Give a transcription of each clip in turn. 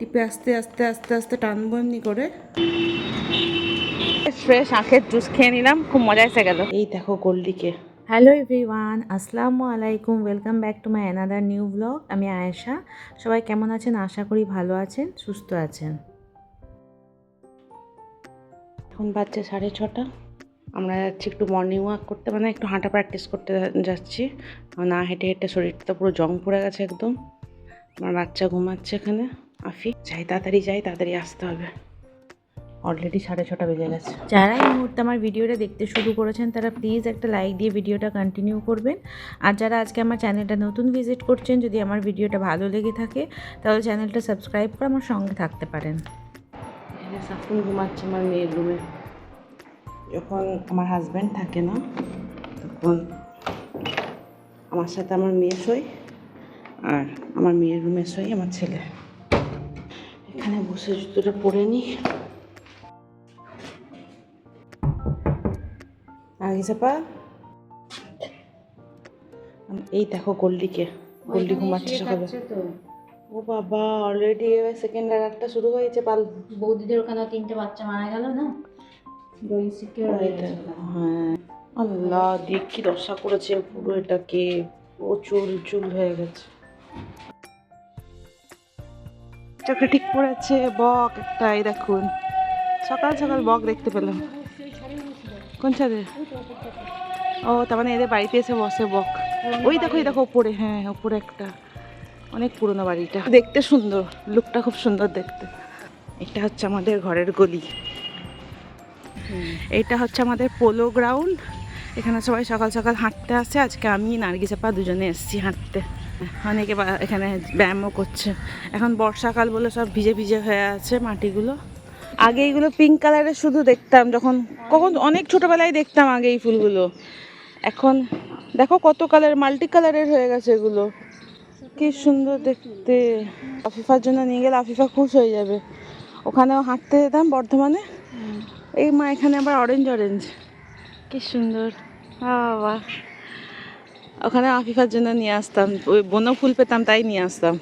টিপে আস্তে আস্তে আস্তে আস্তে টানবো এমনি করে। ফ্রেশ আখের জুস খেয়ে নিলাম খুব মজা এসে গেল। এই দেখো গোল্ডিকে। হ্যালো এভরিওয়ান আসসালামু আলাইকুম welcome back to my another new blog আমি আয়েশা। সবাই কেমন আছেন? আশা করি ভালো আছেন সুস্থ আছেন। এখন বাচ্চা সাড়ে ছটা। আমরা যাচ্ছি একটু মর্নিং ওয়াক করতে মানে একটু হাঁটা প্র্যাকটিস করতে যাচ্ছি। না হেঁটে হেঁটে শরীরটা তো পুরো জং পড়ে গেছে একদম। আমার বাচ্চা ঘুমাচ্ছে এখানে। আফি যাই তাড়াতাড়ি যাই তাড়াতাড়ি আসতে হবে। অলরেডি সাড়ে ছটা বেজে গেছে। যারা এই মুহূর্তে আমার ভিডিওটা দেখতে শুরু করেছেন তারা প্লিজ একটা লাইক দিয়ে ভিডিওটা কন্টিনিউ করবেন। আর যারা আজকে আমার চ্যানেলটা নতুন ভিজিট করছেন যদি আমার ভিডিওটা ভালো লেগে থাকে তাহলে চ্যানেলটা সাবস্ক্রাইব করে আমার সঙ্গে থাকতে পারেন। সাফুন ঘুমাচ্ছে আমার মেয়ের রুমে যখন আমার হাজব্যান্ড থাকে না তখন আমার সাথে আমার মেয়ে শোয় আর আমার মেয়ের রুমে শোয় আমার ছেলে। এখানে বসে জুতোটা পরে নিই আগে চাপা এই দেখো গোল্ডিকে গোল্ডি ঘুমাচ্ছে সকালে। ও বাবা অলরেডি এবার সেকেন্ড একটা শুরু হয়েছে পাল। বৌদিদের ওখানে তিনটে বাচ্চা মারা গেল না? হ্যাঁ আল্লাহ দিয়ে কি দশা করেছে পুরো এটাকে। পুরো চুল চুল হয়ে গেছে। চোখে ঠিক পড়েছে, বক একটা এই দেখুন। সকাল সকাল বক দেখতে পেলাম। কোন ছাদে? ও, তার মানে এদের বাড়িতে এসে বসে বক। ওই দেখো ওই দেখো, উপরে। হ্যাঁ উপরে একটা। অনেক পুরনো বাড়িটা। দেখতে সুন্দর। লুকটা খুব সুন্দর দেখতে। এটা হচ্ছে আমাদের ঘরের গলি। এটা হচ্ছে আমাদের পোলো গ্রাউন্ড এখানে সবাই সকাল সকাল হাঁটতে আসে। আজকে আমি নার্গিসাপা দুজনে এসেছি হাঁটতে। অনেকে এখানে ব্যায়ামও করছে। এখন বর্ষাকাল বলে সব ভিজে ভিজে হয়ে আছে মাটিগুলো। আগে এইগুলো পিঙ্ক কালারের শুধু দেখতাম, যখন কখন অনেক ছোটোবেলায় দেখতাম আগে এই ফুলগুলো। এখন দেখো কত কালার মাল্টি কালারের হয়ে গেছে এগুলো। কি সুন্দর দেখতে। আফিফার জন্য নিয়ে গেলে আফিফা খুশ হয়ে যাবে। ওখানেও হাঁটতে যেতাম বর্ধমানে। এই মা এখানে আবার অরেঞ্জ অরেঞ্জ কি সুন্দর। বাবা ওখানে আফিফার জন্য নিয়ে আসতাম। ওই বনো ফুল পেতাম তাই নিয়ে আসতাম।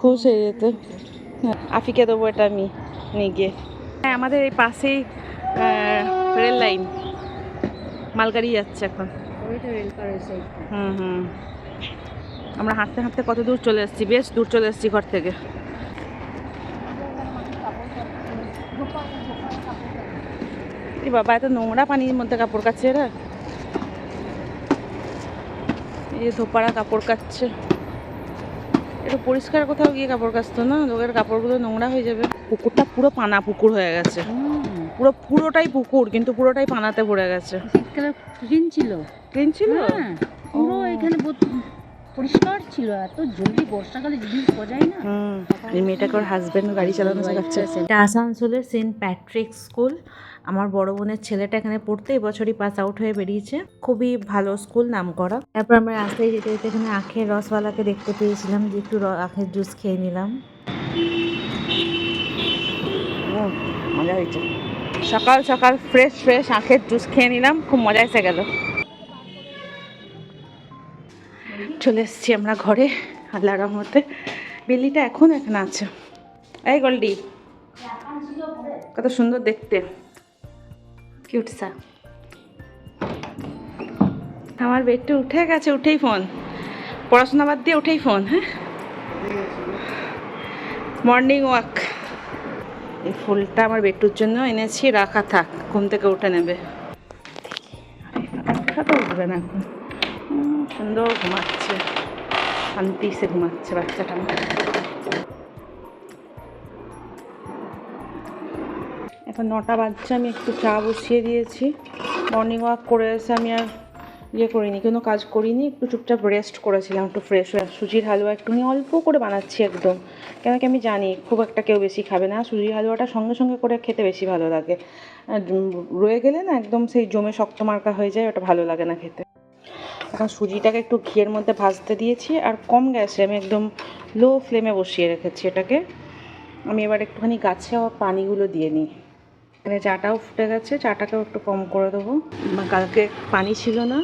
খুশ হয়ে যেত আফিকে দেবো এটা আমি নিয়ে গিয়ে। হ্যাঁ আমাদের এই পাশেই রেল লাইন। মালগাড়ি যাচ্ছে এখন। হুম হুম। আমরা হাঁটতে হাঁটতে কত দূর চলে এসেছি বেশ দূর চলে এসেছি ঘর থেকে। এই বাবা এত নোংরা পানির মধ্যে কাপড় কাছে এরা। এই ধোপারা কাপড় কাচ্ছে। এটা পরিষ্কার কোথাও গিয়ে কাপড় কাচতো না? লোকের কাপড়গুলো নোংরা হয়ে যাবে। পুকুরটা পুরো পানা পুকুর হয়ে গেছে। পুরো পুরোটাই পুকুর কিন্তু পুরোটাই পানাতে পড়ে গেছে। শীতকালে ক্লিন ছিল। ক্লিন ছিল? হ্যাঁ। পুরো এখানে পরিষ্কার ছিল এত জলদি বর্ষাকালে জিনিস বজায় না এই মেয়েটাকে ওর হাজবেন্ড গাড়ি চালানো শেখাচ্ছে। এটা আসানসোলের সেন্ট প্যাট্রিক স্কুল। আমার বড় বোনের ছেলেটা এখানে পড়তে এবছরই পাস আউট হয়ে বেরিয়েছে। খুবই ভালো স্কুল নাম করা তারপর আমরা রাস্তায় যেতে যেতে এখানে আখের রসওয়ালাকে দেখতে পেয়েছিলাম যে একটু আখের জুস খেয়ে নিলাম। ও, মজা হয়েছে। সকাল সকাল ফ্রেশ ফ্রেশ আখের জুস খেয়ে নিলাম খুব মজা এসে গেল। চলে এসেছি আমরা ঘরে আল্লাহ রহমতে। বেলিটা এখন এখানে আছে। এই গোল্ডি, কত সুন্দর দেখতে। কিউটসা আমার বেডটা উঠে গেছে, উঠেই ফোন পড়াশোনা বাদ দিয়ে উঠেই ফোন হ্যাঁ? মর্নিং ওয়াক এই ফুলটা আমার বেটুর জন্য এনেছি, রাখা থাক, ঘুম থেকে উঠে নেবে। না এখন। সুন্দর ঘুমাচ্ছে। শান্তি সে ঘুমাচ্ছে, বাচ্চাটা। এখন নটা বাজছে, আমি একটু চা বসিয়ে দিয়েছি। মর্নিং ওয়াক করে এসে আমি আর ইয়ে করিনি, কোনো কাজ করিনি, একটু চুপচাপ রেস্ট করেছিলাম, একটু ফ্রেশ হয়ে সুজির হালুয়া একটু একটুখানি অল্প করে বানাচ্ছি একদম। কেন কি আমি জানি, খুব একটা কেউ বেশি খাবে না। সুজির হালুয়াটা সঙ্গে সঙ্গে করে খেতে বেশি ভালো লাগে। রয়ে গেলে না একদম সেই জমে শক্ত মার্কা হয়ে যায়, ওটা ভালো লাগে না খেতে। এখন সুজিটাকে একটু ঘিয়ের মধ্যে ভাজতে দিয়েছি আর কম গ্যাসে আমি একদম লো ফ্লেমে বসিয়ে রেখেছি এটাকে। আমি এবার একটুখানি গাছে পানিগুলো দিয়ে নিই। এখানে চাটাও ফুটে গেছে, চাটাকেও একটু কম করে দেবো। কালকে পানি ছিল না,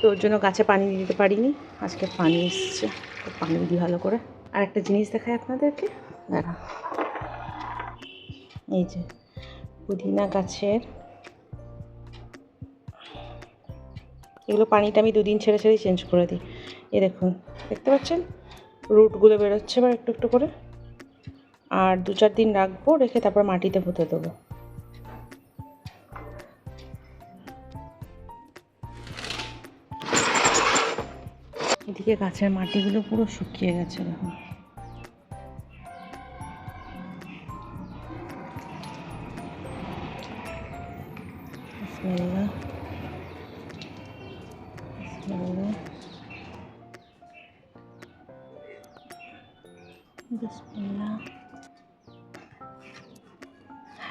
তো ওর জন্য গাছে পানি দিতে পারিনি। আজকে পানি এসছে, তো পানি দিই ভালো করে। আর একটা জিনিস দেখাই আপনাদেরকে। দাঁড়া এই যে পুদিনা গাছের এগুলো পানিটা আমি দুদিন ছেড়ে ছেড়েই চেঞ্জ করে দিই। এ দেখুন, দেখতে পাচ্ছেন? রুটগুলো বেরোচ্ছে এবার একটু একটু করে। আর দু চার দিন রাখব, রেখে তারপর মাটিতে পুঁতে দেবো। এদিকে গাছের মাটিগুলো পুরো শুকিয়ে গেছে, দেখুন। বিসমিল্লাহ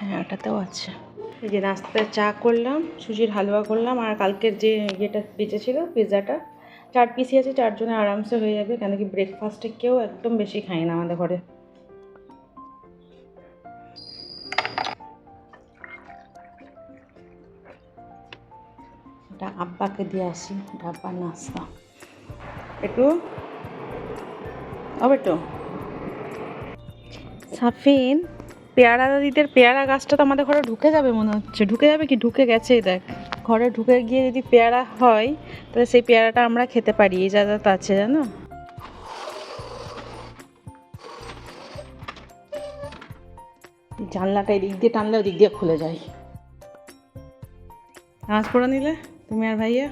হ্যাঁ ওটাতেও আছে। এই যে নাস্তায় চা করলাম সুজির হালুয়া করলাম আর কালকের যে ইয়েটা বেঁচেছিল পিৎজাটা চার পিসই আছে চারজনে আরামসে হয়ে যাবে কেন কি ব্রেকফাস্টে কেউ একদম বেশি খায় না আমাদের ঘরে। এটা আব্বাকে দিয়ে আসি এটা আব্বার নাস্তা। একটু একটু সাফিন? পেয়ারা দাদিদের পেয়ারা গাছটা তো আমাদের ঘরে ঢুকে যাবে মনে হচ্ছে। ঢুকে যাবে কি? ঢুকে গেছেই দেখ। ঘরে ঢুকে গিয়ে যদি পেয়ারা হয়, তাহলে সেই পেয়ারাটা আমরা খেতে পারি। এই তো আছে, জানো? জানলাটা এদিক দিয়ে টানলে ওদিক দিয়ে খুলে যায়। নামাজ পড়ে নিলে? তুমি আর ভাইয়া?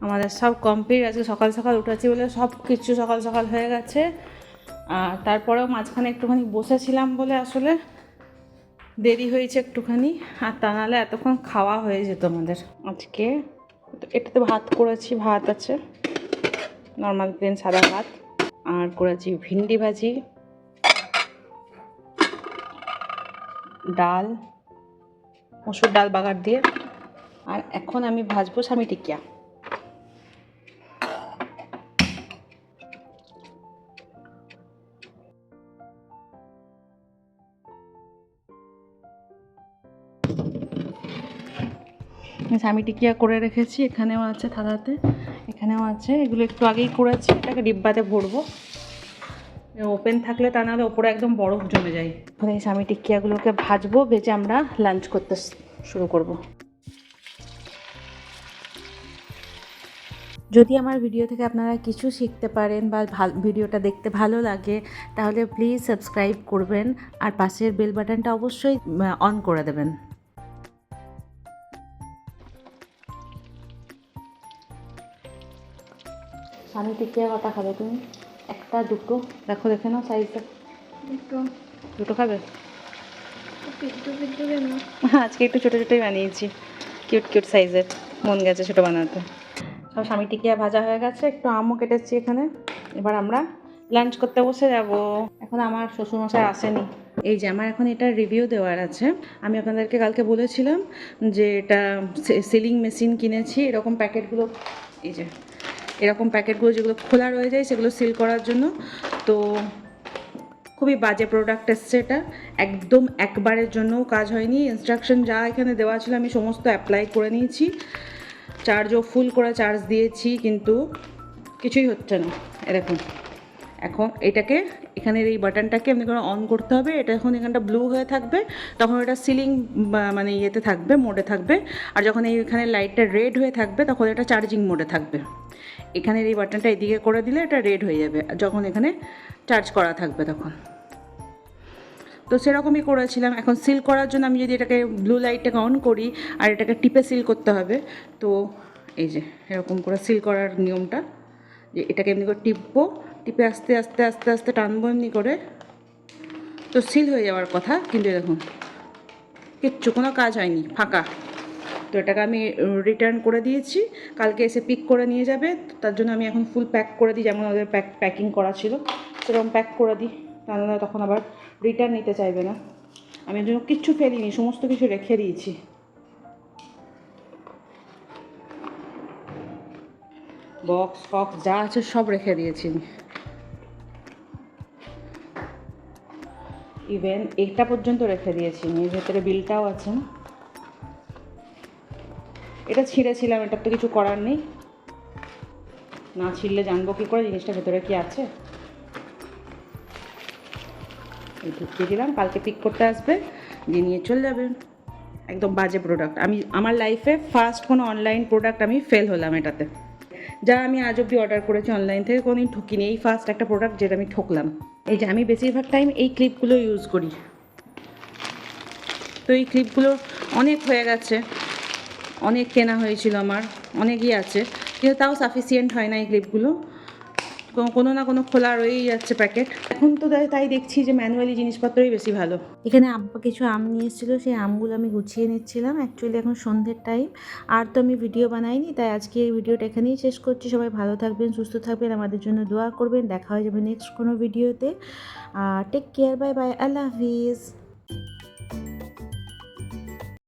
আমাদের সব কমপ্লিট। আজকে সকাল সকাল উঠেছি বলে সব কিছু সকাল সকাল হয়ে গেছে। আর তারপরেও মাঝখানে একটুখানি বসেছিলাম বলে আসলে দেরি হয়েছে একটুখানি। আর তা নাহলে এতক্ষণ খাওয়া হয়ে যেত আমাদের। আজকে এটাতে ভাত করেছি, ভাত আছে নর্মাল প্লেন সাদা ভাত। আর করেছি ভিন্ডি ভাজি, ডাল, মসুর ডাল বাগার দিয়ে। আর এখন আমি ভাজবো স্বামী টিকিয়া। স্বামী টিকিয়া করে রেখেছি, এখানেও আছে থালাতে, এখানেও আছে। এগুলো একটু আগেই করেছি, এটাকে ডিব্বাতে ভরবো। ওপেন থাকলে তা নাহলে ওপরে একদম বরফ জমে যায়। এই স্বামী টিকিয়াগুলোকে ভাজবো, ভেজে আমরা লাঞ্চ করতে শুরু করব। যদি আমার ভিডিও থেকে আপনারা কিছু শিখতে পারেন বা ভিডিওটা দেখতে ভালো লাগে, তাহলে প্লিজ সাবস্ক্রাইব করবেন আর পাশের বেল বাটনটা অবশ্যই অন করে দেবেন। স্বামী টিকিয়া কটা খাবে তুমি? একটা দুটো। দেখো দেখে নাও সাইজটা দুটো। দুটো খাবে? পিদ্দু আজকে একটু ছোটো ছোটোই বানিয়েছি। কিউট কিউট সাইজের মন গেছে ছোটো বানাতে। সব স্বামী টিকিয়া ভাজা হয়ে গেছে। একটু আমও কেটেছি এখানে। এবার আমরা লাঞ্চ করতে বসে যাব। এখন আমার শ্বশুরমশাই আসেনি। এই যে আমার এখন এটা রিভিউ দেওয়ার আছে। আমি আপনাদেরকে কালকে বলেছিলাম যে এটা সিলিং মেশিন কিনেছি। এরকম প্যাকেটগুলো এই যে। এরকম প্যাকেটগুলো যেগুলো খোলা রয়ে যায় সেগুলো সিল করার জন্য। তো খুবই বাজে প্রোডাক্ট এসছে এটা। একদম একবারের জন্যও কাজ হয়নি। ইনস্ট্রাকশন যা এখানে দেওয়া ছিল আমি সমস্ত অ্যাপ্লাই করে নিয়েছি। চার্জও ফুল করে চার্জ দিয়েছি, কিন্তু কিছুই হচ্ছে না। এরকম এখন এটাকে এখানের এই বাটনটাকে এমনি করে অন করতে হবে, এটা এখন এখানটা ব্লু হয়ে থাকবে, তখন এটা সিলিং মানে ইয়েতে থাকবে মোডে থাকবে, আর যখন এই এখানে লাইটটা রেড হয়ে থাকবে, তখন এটা চার্জিং মোডে থাকবে। এখানের এই বাটনটা এদিকে করে দিলে এটা রেড হয়ে যাবে, আর যখন এখানে চার্জ করা থাকবে তখন। তো সেরকমই করেছিলাম, এখন সিল করার জন্য আমি যদি এটাকে ব্লু লাইটটাকে অন করি, আর এটাকে টিপে সিল করতে হবে, তো এই যে এরকম করে সিল করার নিয়মটা, যে এটাকে এমনি করে টিপবো টিপে আস্তে আস্তে আস্তে আস্তে টানবো এমনি করে। তো সিল হয়ে যাওয়ার কথা, কিন্তু দেখুন, কিচ্ছু, কোনো কাজ হয়নি, ফাঁকা। তো এটাকে আমি রিটার্ন করে দিয়েছি, কালকে এসে পিক করে নিয়ে যাবে তার জন্য আমি এখন ফুল প্যাক করে দিই, যেমন ওদের প্যাক প্যাকিং করা ছিল, সেরকম প্যাক করে দিই তাহলে তখন আবার রিটার্ন নিতে চাইবে না। আমি জন্য কিচ্ছু ফেলিনি, সমস্ত কিছু রেখে দিয়েছি। বক্স ফক্স যা আছে সব রেখে দিয়েছি আমি। ইভেন এটা পর্যন্ত রেখে দিয়েছি এর ভেতরে বিলটাও আছে। এটা ছিঁড়েছিলাম, এটার তো কিছু করার নেই। না ছিঁড়লে জানব কী করে, জিনিসটা ভেতরে কি আছে? ঢুকিয়ে দিলাম, কালকে পিক করতে আসবে, দিয়ে নিয়ে চলে যাবে। একদম বাজে প্রোডাক্ট আমি, আমার লাইফে ফার্স্ট কোনো অনলাইন প্রোডাক্ট আমি ফেল হলাম এটাতে। যা আমি আজ অব্দি অর্ডার করেছি অনলাইন থেকে কোনোদিন ঠকিনি। এই ফার্স্ট একটা প্রোডাক্ট যেটা আমি ঠকলাম। এই যে আমি বেশিরভাগ টাইম এই ক্লিপগুলো ইউজ করি। তো এই ক্লিপগুলো অনেক হয়ে গেছে। অনেক কেনা হয়েছিল আমার, অনেকই আছে। কিন্তু তাও সাফিসিয়েন্ট হয় না এই ক্লিপগুলো কোনো না কোনো খোলা রয়েই যাচ্ছে প্যাকেট এখন তো তাই- দেখছি যে ম্যানুয়ালি জিনিসপত্রই বেশি ভালো। এখানে আব্বা কিছু আম নিয়ে এসেছিল সেই আমগুলো আমি গুছিয়ে নিচ্ছিলাম। অ্যাকচুয়ালি এখন সন্ধ্যের টাইম আর তো আমি ভিডিও বানাইনি, তাই আজকে এই ভিডিওটা এখানেই শেষ করছি। সবাই ভালো থাকবেন, সুস্থ থাকবেন, আমাদের জন্য দোয়া করবেন। দেখা হয়ে যাবে নেক্সট কোনো ভিডিওতে টেক কেয়ার বাই বাই আল্লাহ হাফিজ।